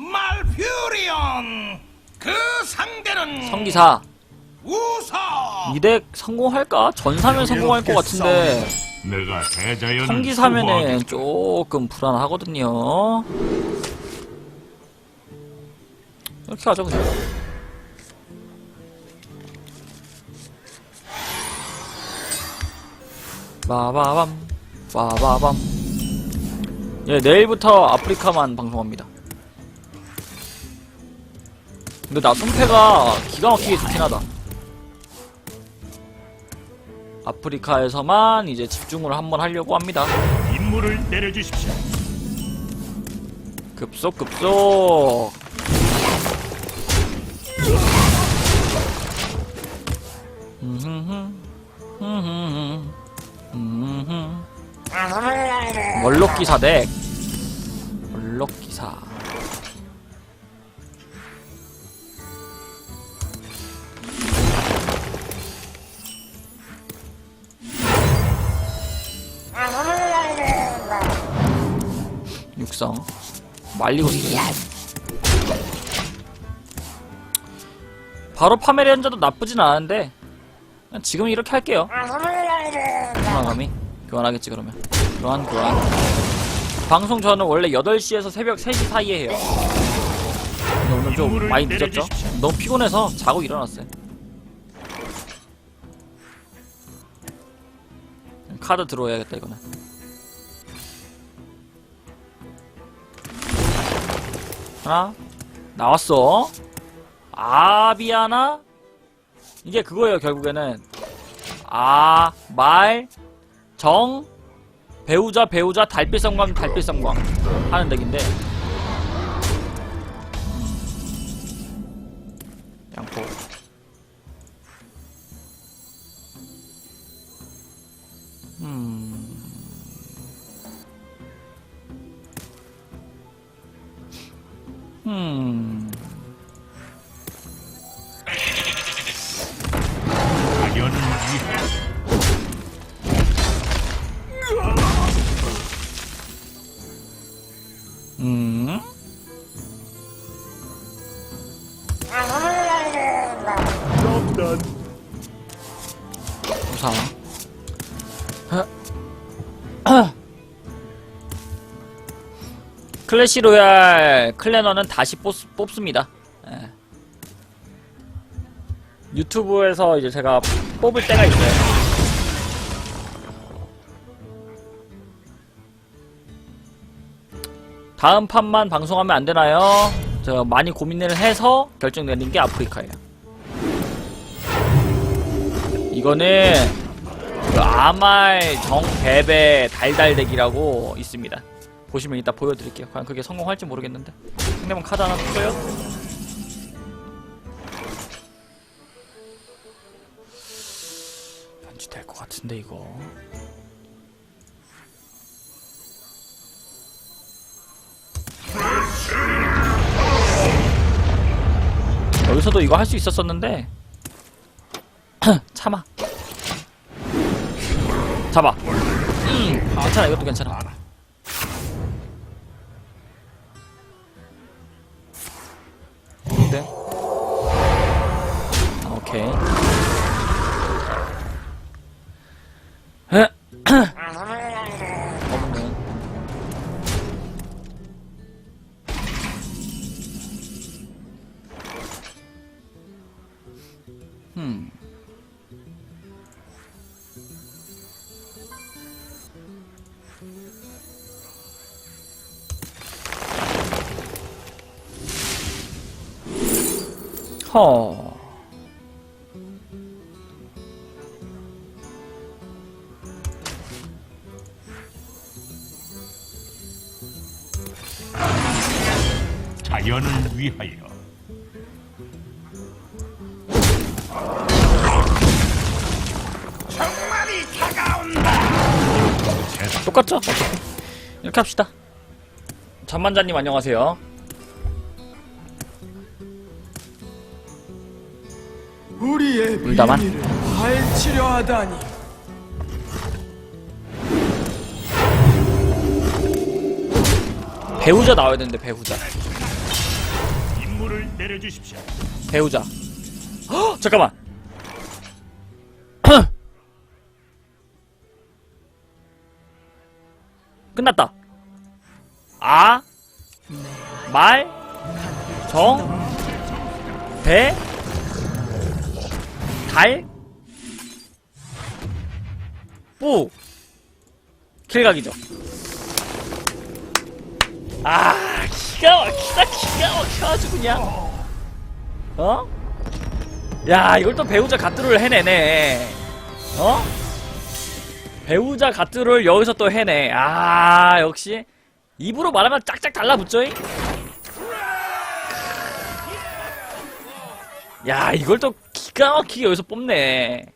말퓨리온 그 상대는 성기사 우사 이덱 성공할까? 전사면 성공할 것 같은데 내가 대자연을 성기사면은 조금 불안하거든요. 이렇게 하죠 그냥. 빠바밤 빠바밤 예 내일부터 아프리카만 방송합니다. 근데 나 손패가 기가 막히게 좋긴 하다. 아프리카에서만 이제 집중을 한번 하려고 합니다. 임무를 내려주십시오. 급속 급속. 음흠흠, 음흠흠, 음흠흠. 멀록 기사 덱. 멀록 기사. 육성. 말리고. 바로 파메리언자도 나쁘진 않은데 지금 이렇게 할게요. 교환감이 교환하겠지 그러면. 교환 교환. 방송 저는 원래 8시에서 새벽 3시 사이에 해요. 근데 오늘 좀 많이 늦었죠? 너무 피곤해서 자고 일어났어요. 카드 들어야겠다 이거는. 하나 나왔어. 아비아나 이게 그거예요 결국에는. 아 말 정 배우자 배우자 달빛 성광 달빛 성광 하는 덱인데 음. 자연을 위해 음. 우 클래시 로얄 클래너는 다시 뽑, 뽑습니다. 예. 유튜브에서 이제 제가 뽑을 때가 있어요. 다음 판만 방송하면 안 되나요? 저 많이 고민을 해서 결정내는 게 아프리카예요. 이거는 그 아말 정배배 달달덱이라고 있습니다. 보시면 이따 보여드릴게요. 과연 그게 성공할지 모르겠는데. 상대방 카드 하나 줬어요? 편집될 것 같은데 이거. 여기서도 이거 할 수 있었었는데 참아 잡아 음, 괜찮아 이것도 괜찮아 없는 음. 허. 자연을 위하여 정말이 다가온다 똑같죠? 어차피. 이렇게 합시다. 잠만자님 안녕하세요. 우리의 울다만? 비밀을 파헤치려 하다니 배우자 나와야 되는데 배우자. 임무를 내려주십시오. 배우자. 헉, 잠깐만. 끝났다. 아, 말, 정, 배, 달, 뿌. 킬각이죠. 아, 기가 막히다, 기가 막혀가지고 그냥. 어? 야, 이걸 또 배우자 가뚜를 해내네. 어? 배우자 가뚜를 여기서 또 해내. 아, 역시. 입으로 말하면 짝짝 달라붙죠잉? 야, 이걸 또 기가 막히게 여기서 뽑네.